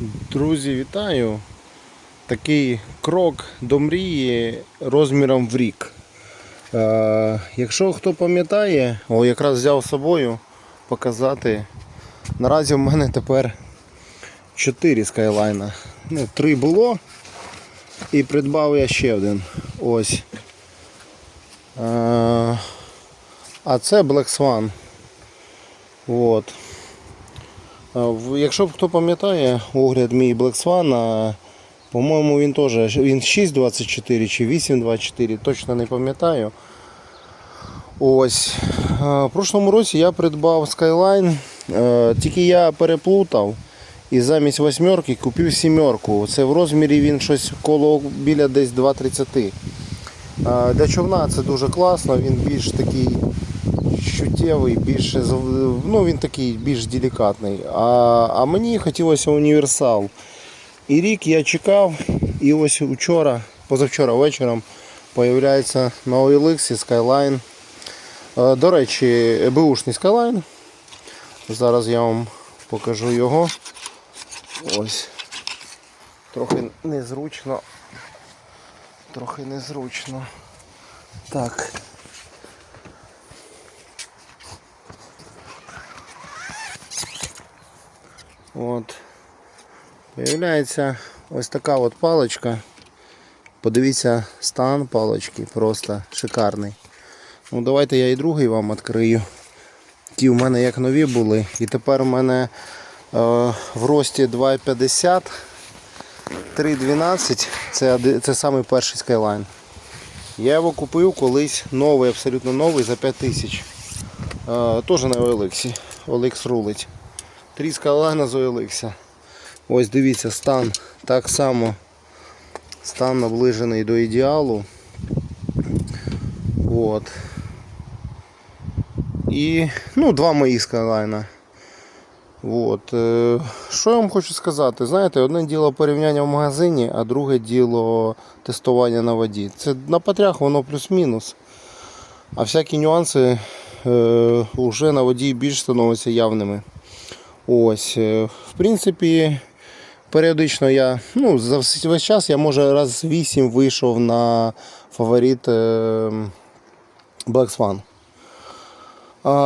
Друзі, вітаю! Такий крок до мрії розміром в рік. Е, якщо хто пам'ятає, о, якраз взяв з собою показати. Наразі в мене тепер 4 скайлайна. Ну, 3 було і придбав я ще один. Ось. Е, а це Black Swan. От. Якщо хто пам'ятає, огляд мій Black Swan, по-моєму, він теж він 6.24 чи 8.24, точно не пам'ятаю. Ось. В прошлому році я придбав Skyline, тільки я переплутав і замість восьмерки купив сімерку. Це в розмірі він щось коло біля десь 2.30. Для човна це дуже класно, він більш такий чуттєвий, більше ну, він такий більш делікатний. А, а мені хотілося універсал. І рік я чекав, і ось вчора, позавчора вечором появляється на OLX Skyline. Е, До речі, бушний Skyline. Зараз я вам покажу його. Ось. Трохи незручно. Трохи незручно. Так. От. Появляється ось така от паличка. Подивіться, стан палички просто шикарний. Ну, давайте я і другий вам відкрию. Ті в мене як нові були. І тепер у мене е, в рості 2,50, 3,12. Це, це самий перший Skyline. Я його купив колись новий, абсолютно новий за 5 тисяч. Е, Теж на OLX. OLX рулить. Тріска лагна з Ось дивіться, стан так само. Стан наближений до ідеалу. От. І ну, два мої скайлайна. От. е, Що я вам хочу сказати? Знаєте, одне діло порівняння в магазині, а друге діло тестування на воді. Це на потрях воно плюс-мінус. А всякі нюанси е, вже на воді більш становляться явними. Ось, е, в принципі, періодично я, ну, за весь час я може раз 8 вийшов на фаворит е, Black Swan.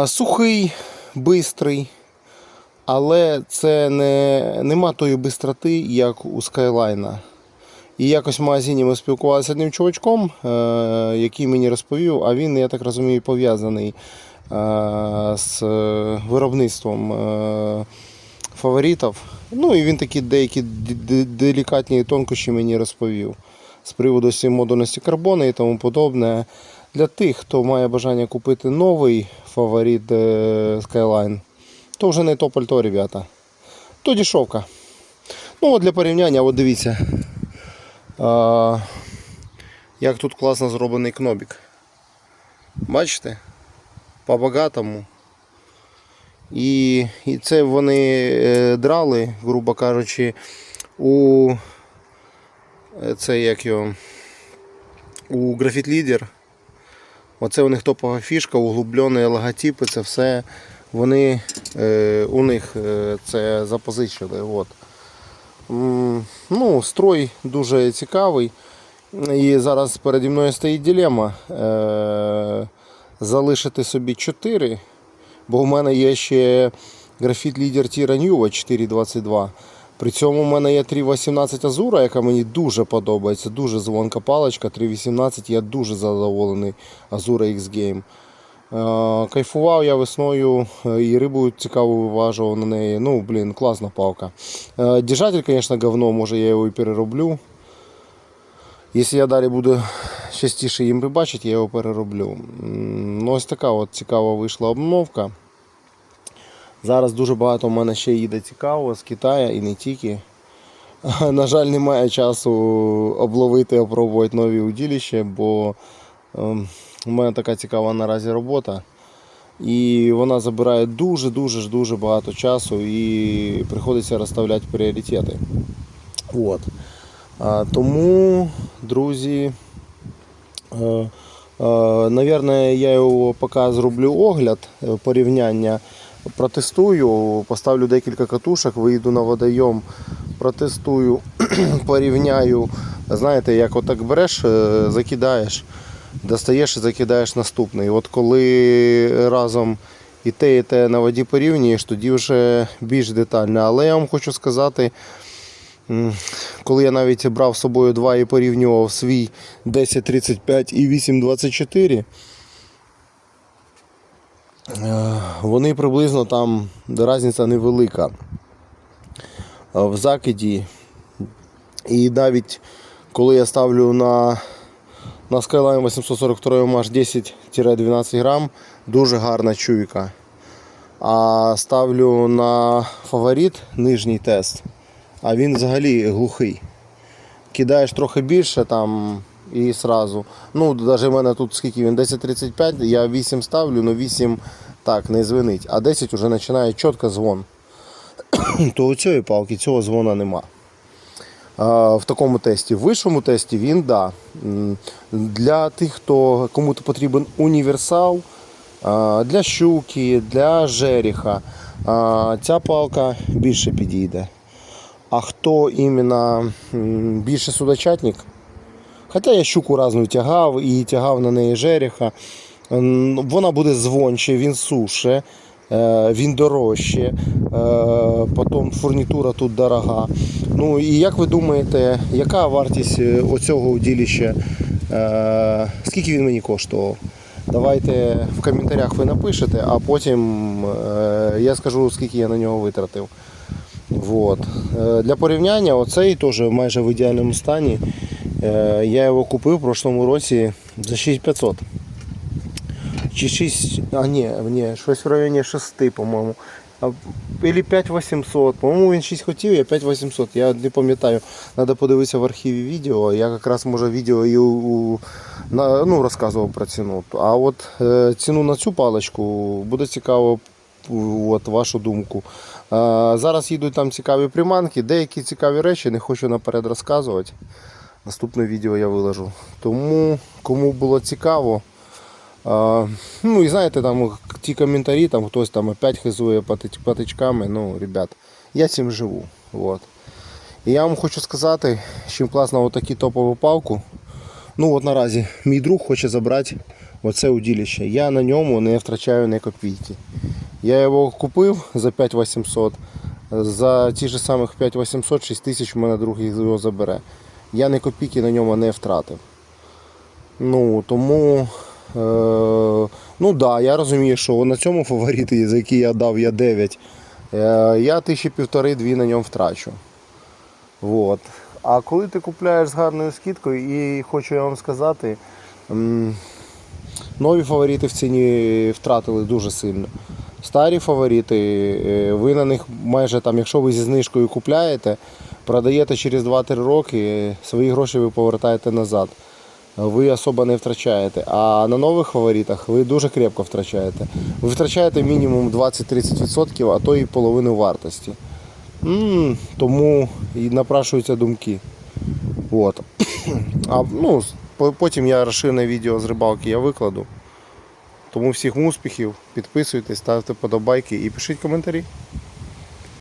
Сухий, бистрий, але це не, нема тої бистроти, як у Skyline. І якось в магазині ми спілкувалися з одним чувачком, е, який мені розповів, а він, я так розумію, пов'язаний з е, виробництвом е, фаворитів. Ну і він такі деякі делікатні тонкощі мені розповів з приводу модульності карбону і тому подобне. Для тих, хто має бажання купити новий фаворит е, Skyline, то вже не то пальто, ребята. То дешевка. Ну от для порівняння, от дивіться. А, як тут класно зроблений кнобік. Бачите? По-багатому. І, і це вони е, драли, грубо кажучи, у е, це як його, у Graphite Leader. Оце у них топова фішка, углублені логотипи, це все вони е, у них це запозичили. От. Ну, строй дуже цікавий. І зараз переді мною стоїть дилема. Залишити собі 4, бо в мене є ще графіт лідер Тіра Нюва 4.22. При цьому в мене є 3.18 Азура, яка мені дуже подобається. Дуже дзвонка паличка. 3.18 я дуже задоволений Азура X Game. Е, Кайфував я весною е, і рибу цікаву виважував на неї. Ну, блін, класна палка. Е, Держатель, звісно, говно, може я його і перероблю. Якщо я далі буду частіше їм рибачити, я його перероблю. Ну, ось така от цікава вийшла обновка. Зараз дуже багато в мене ще їде цікавого з Китаю і не тільки. На жаль, немає часу обловити, опробувати нові удилища, бо ем, у мене така цікава наразі робота. І вона забирає дуже-дуже дуже багато часу і приходиться розставляти пріоритети. От. Тому, друзі, е, е, Наверное, я його поки зроблю огляд, е, порівняння, протестую, поставлю декілька катушок, вийду на водойом, протестую, порівняю. Знаєте, як отак береш, закидаєш, достаєш і закидаєш наступний. От коли разом і те, і те на воді порівнюєш, тоді вже більш детально. Але я вам хочу сказати, коли я навіть брав з собою два і порівнював свій 1035 і 824, е, вони приблизно там різниця невелика в закиді. І навіть коли я ставлю на, на Skyline 842 MH 10-12 грам, дуже гарна чуйка. А ставлю на фаворит нижній тест, а він взагалі глухий. Кидаєш трохи більше там і сразу. Ну, навіть в мене тут скільки він 10.35, я 8 ставлю, але 8 так не звенить, а 10 вже починає чітко дзвон. То у цієї палки цього дзвона нема. В такому тесті. В вищому тесті він да. Для тих, хто кому потрібен універсал, для щуки, для жеріха. Ця палка більше підійде. А хто іменно більше судочатник, хоча я щуку разну тягав і тягав на неї жеріха, вона буде звонче, він суше. Е, Він дорожче, е, потім фурнітура тут дорога. Ну і як ви думаєте, яка вартість е, оцього удилища? Е, Скільки він мені коштував? Давайте в коментарях ви напишете, а потім я скажу, скільки я на нього витратив. Вот. Е, Для порівняння, оцей теж майже в ідеальному стані. Е, Я його купив в прошлому році за 6500. Чи 6, а ні, ні, щось в районі 6, по-моєму. Или 5800. По-моєму, він 6 хотів, я 5800. Я не пам'ятаю. Треба подивитися в архіві відео. Я якраз може відео і у- на, ну, розказував про ціну. А от е, ціну на цю паличку буде цікаво от, вашу думку. Зараз їдуть там цікаві приманки, деякі цікаві речі, не хочу наперед розказувати. Наступне відео я виложу. Тому кому було цікаво. Ну і знаєте, там ті коментарі, там хтось там опять хизує патичками. Ну, ребят, я цим живу. Вот. І я вам хочу сказати, чим класно отакі топову палку. Ну от наразі мій друг хоче забрати оце удилище. Я на ньому не втрачаю ні копійки. Я його купив за 5800. За ті ж самих 5800, 6000 у мене друг його забере. Я ні копійки на ньому не втратив. Ну, тому. Е, ну да, я розумію, що на цьому фаворити, за які я дав я 9, е, я тисячі півтори-дві на ньому втрачу. Вот. А коли ти купляєш з гарною скидкою, і хочу я вам сказати, нові фаворити в ціні втратили дуже сильно. Старі фаворити, е, ви на них майже там, якщо ви зі знижкою купляєте, продаєте через 2-3 роки, свої гроші ви повертаєте назад. Ви особо не втрачаєте. А на нових фаворитах ви дуже крепко втрачаєте. Ви втрачаєте мінімум 20-30%, а то і половину вартості. М, Тому і напрашуються думки. От. А, ну, потім я розширене відео з рибалки я викладу. Тому всіх успіхів, підписуйтесь, ставте подобайки і пишіть коментарі.